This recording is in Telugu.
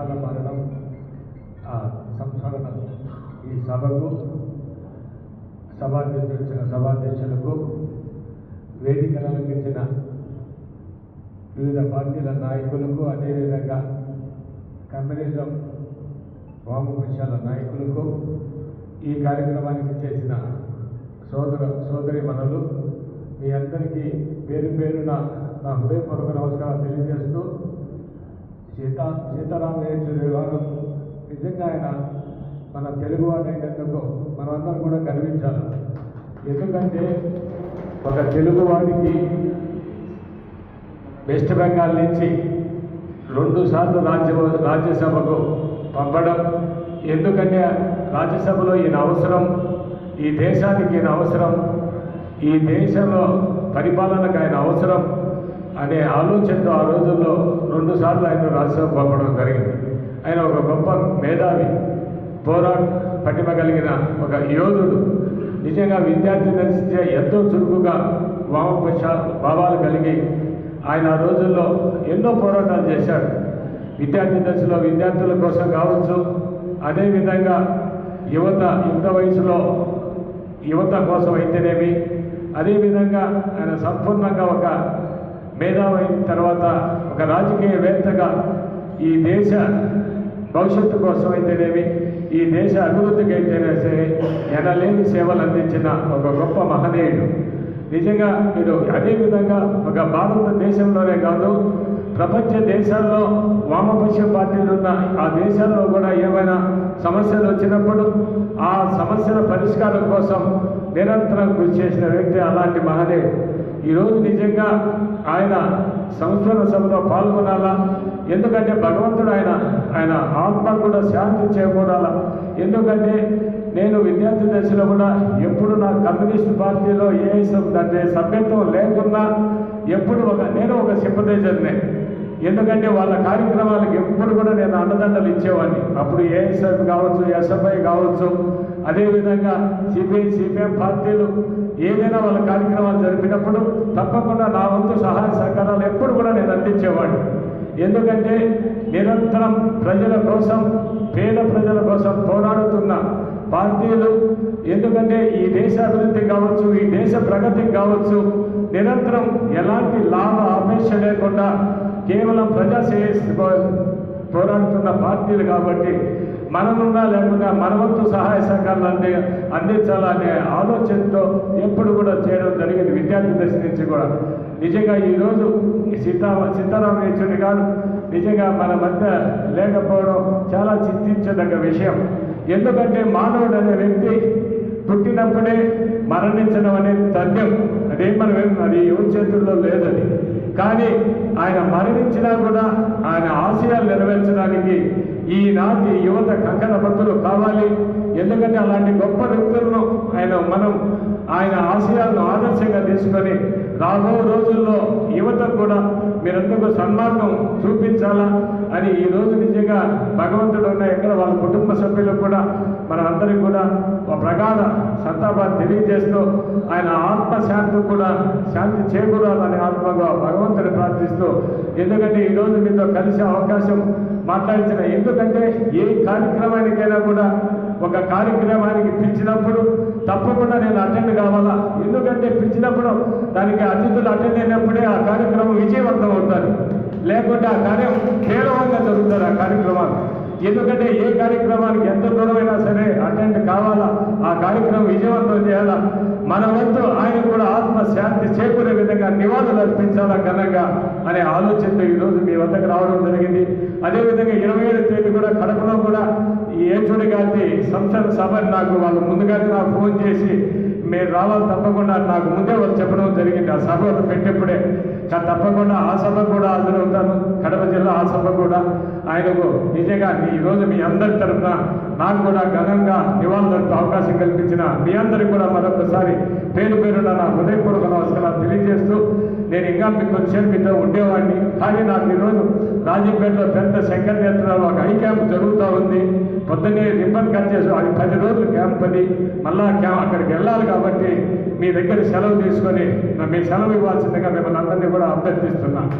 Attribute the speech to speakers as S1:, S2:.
S1: అకాల మరణం ఆ ఈ సభకు సభాధ్యక్షులు సభాధ్యక్షులకు వేదికను అలంకరించిన వివిధ పార్టీల నాయకులకు అదేవిధంగా కమ్యూనిజం వామపక్షాల నాయకులకు ఈ కార్యక్రమానికి చేసిన సోదర సోదరి మనలు మీ అందరికీ పేరు పేరున నా హృదయపూర్వక నమస్కారం తెలియజేస్తూ సీతా సీతారామయ్యేశ్వరి గారు నిజంగా ఆయన మన తెలుగువాడైనందుకు మనమందరం కూడా గర్వించాలి. ఎందుకంటే ఒక తెలుగువాడికి వెస్ట్ బెంగాల్ నుంచి రెండు సార్లు రాజ్య రాజ్యసభకు పంపడం ఎందుకంటే రాజ్యసభలో ఈయన అవసరం ఈ దేశానికి ఈయన అవసరం ఈ దేశంలో పరిపాలనకు ఆయన అవసరం అనే ఆలోచనతో ఆ రోజుల్లో రెండు సార్లు ఆయన రాజ్యసభ పంపడం జరిగింది. ఆయన ఒక గొప్ప మేధావి పోరాట పటిమ కలిగిన ఒక యోధుడు. నిజంగా విద్యార్థి దశ ఎంతో చురుకుగా వామపక్ష భావాలు కలిగి ఆయన ఆ రోజుల్లో ఎన్నో పోరాటాలు చేశాడు. విద్యార్థి దశలో విద్యార్థుల కోసం కావచ్చు అదేవిధంగా యువత యుక్త వయసులో యువత కోసం అయితేనేమి అదేవిధంగా ఆయన సంపూర్ణంగా ఒక మేధావైన తర్వాత ఒక రాజకీయవేత్తగా ఈ దేశ భవిష్యత్తు కోసం అయితేనేమి ఈ దేశ అభివృద్ధికి అయితేనే సరే ఎనలేని సేవలు అందించిన ఒక గొప్ప మహనీయుడు. నిజంగా మీరు అదేవిధంగా ఒక భారతదేశంలోనే కాదు ప్రపంచ దేశాల్లో వామపక్ష పార్టీలు ఉన్న ఆ దేశాల్లో కూడా ఏమైనా సమస్యలు వచ్చినప్పుడు ఆ సమస్యల పరిష్కారం కోసం నిరంతరం కృషి చేసిన వ్యక్తి అలాంటి మహనీయుడు. ఈరోజు నిజంగా ఆయన సంవత్సర సభలో పాల్గొనాలా? ఎందుకంటే భగవంతుడు ఆయన ఆయన ఆత్మ కూడా శాంతి చేకూరాలా? ఎందుకంటే నేను విద్యార్థి దశలో కూడా ఎప్పుడు నా కమ్యూనిస్ట్ పార్టీలో ఏ అంటే సభ్యత్వం లేకున్నా ఎప్పుడు ఒక నేను ఒక సింపథైజర్నే. ఎందుకంటే వాళ్ళ కార్యక్రమాలకు ఎప్పుడు కూడా నేను అండదండలు ఇచ్చేవాడిని. అప్పుడు ఏఎస్ఎఫ్ కావచ్చు ఎస్ఎఫ్ఐ కావచ్చు అదేవిధంగా సిపిఐ సిపిఎం పార్టీలు ఏదైనా వాళ్ళ కార్యక్రమాలు జరిపినప్పుడు తప్పకుండా నా వంతు సహాయ సహకారాలు ఎప్పుడు కూడా నేను అందించేవాడిని. ఎందుకంటే నిరంతరం ప్రజల కోసం పేద ప్రజల కోసం పోరాడుతున్న పార్టీలు ఎందుకంటే ఈ దేశ అభివృద్ధి కావచ్చు ఈ దేశ ప్రగతికి కావచ్చు నిరంతరం ఎలాంటి లాభ ఆపేక్ష లేకుండా కేవలం ప్రజా పోరాడుతున్న పార్టీలు కాబట్టి మనమున్నా లేకుండా మన వంతు సహాయ సహకారాలు అంది అందించాలనే ఆలోచనతో ఎప్పుడు కూడా చేయడం జరిగింది విద్యార్థి దశ నుంచి కూడా. నిజంగా ఈరోజు ఈ సీతా సీతారామ గారు నిజంగా మన మధ్య లేకపోవడం చాలా చింతించదగ్గ విషయం. ఎందుకంటే మానవుడు అనే వ్యక్తి పుట్టినప్పుడే మరణించడం అనేది తథ్యం. అదేం మనం అది ఎవరి చేతుల్లో లేదది కానీ ఆయన మరణించినా కూడా ఆయన ఆశయాలు నెరవేర్చడానికి ఈనాటి యువత కంకణ బద్దులు కావాలి. ఎందుకంటే అలాంటి గొప్ప వ్యక్తులను ఆయన మనం ఆయన ఆశయాలను ఆదర్శంగా తీసుకొని రాబో రోజుల్లో యువత కూడా మీరందరూ సన్మార్గం చూపించాలా అని ఈ రోజు నిజంగా భగవంతుడు ఉన్న ఎక్కడ వాళ్ళ కుటుంబ సభ్యులకు కూడా మన కూడా ఒక ప్రగాఢ సంతాపాన్ని తెలియజేస్తూ ఆయన ఆత్మశాంతి కూడా శాంతి చేకూరాలని ఆత్మగా భగవంతుని ప్రార్థిస్తూ ఎందుకంటే ఈరోజు మీతో కలిసే అవకాశం మాట్లాడించిన. ఎందుకంటే ఏ కార్యక్రమానికైనా కూడా ఒక కార్యక్రమానికి పిలిచినప్పుడు తప్పకుండా నేను అటెండ్ కావాలా? ఎందుకంటే పిలిచినప్పుడు దానికి అతిథులు అటెండ్ అయినప్పుడే ఆ కార్యక్రమం విజయవంతం అవుతుంది లేకుంటే ఆ కార్యం కేవలంగా జరుగుతారు ఆ కార్యక్రమాలు. ఎందుకంటే ఏ కార్యక్రమానికి ఎంత దూరమైనా సరే అటెండ్ కావాలా? ఆ కార్యక్రమం విజయవంతం చేయాలా? మన వంతు ఆయన కూడా ఆత్మశాంతి చేకూరే విధంగా నివాళులు అర్పించాలా ఘనంగా అనే ఆలోచనతో ఈరోజు మీ వద్దకు రావడం జరిగింది. అదేవిధంగా ఇరవై ఏడు తేదీ కూడా కడపలో కూడా ఏచుడి గారి సంసద సభ నాకు వాళ్ళు ముందుగానే నాకు ఫోన్ చేసి మీరు రావాలి తప్పకుండా నాకు ముందే వాళ్ళు చెప్పడం జరిగింది. ఆ సభ పెట్టేప్పుడే కానీ తప్పకుండా ఆ సభ కూడా హాజరవుతాను. కడప జిల్లా ఆ సభ కూడా. ఆయనకు నిజంగా మీ రోజు మీ అందరి తరఫున నాకు కూడా ఘనంగా నివాళులకు అవకాశం కల్పించిన మీ అందరికి కూడా మరొకసారి పేరు పేరున నా హృదయపూర్వక నమస్కారాలు మీకు కొంచెం మీతో ఉండేవాడిని. కానీ నాకు ఈరోజు రాజీపేటలో పెద్ద శంకరనేత్రాలు ఒక ఐ క్యాంప్ జరుగుతూ ఉంది. పొద్దున్నే రిబ్బన్ కట్ చేసి అది పది రోజులు క్యాంప్ అది. మళ్ళా క్యాంప్ అక్కడికి వెళ్ళాలి కాబట్టి మీ దగ్గర సెలవు తీసుకొని మీ సెలవు ఇవ్వాల్సిందిగా మిమ్మల్ని అందరినీ కూడా అభ్యర్థిస్తున్నాను